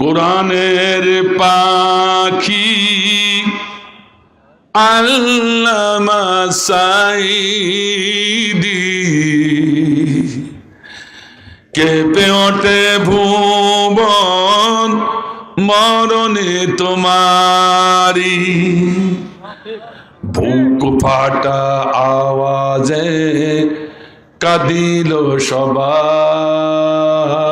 কোরআনের পাখি। আল্লামা সাইদি কেঁপে ওঠে ভুবন মরণে তোমারি বুক ফাটা আওয়াজে কাঁদিল সবাই।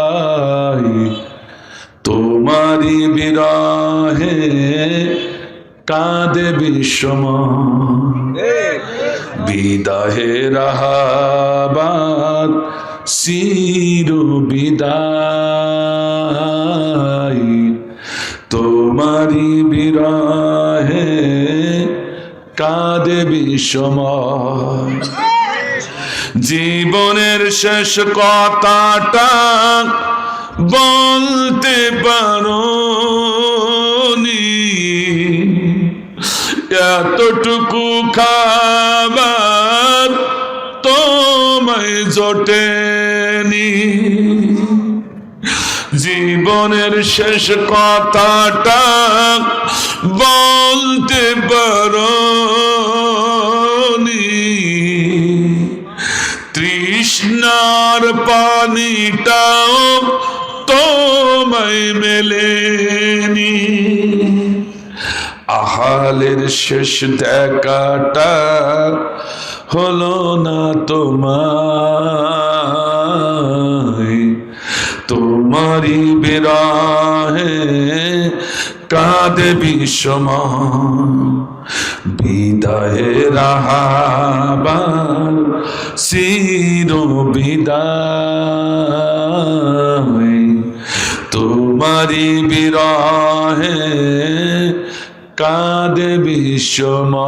বিরহে কাঁদে বিশ্বময় বিদাহে রাহাবাদ, চির বিদায়। তোমারি বিরহে কাঁদে বিশ্বময় জীবনের শেষ কথাটা বলতে পারো। এতটুকু খাবার তোমায় জোটেনি। জীবনের শেষ কথাটা বলতে পারো তৃষ্ণার পানিটাও তোমায় মেলেনি। আহালের শেষ দেখাটা হলো না তোমার তোমারি বিরাহে কাঁদে বিষময় বিদায় রাহাবার চির বিদায় তোমারি বিরহে কাঁদে বিশ্বময়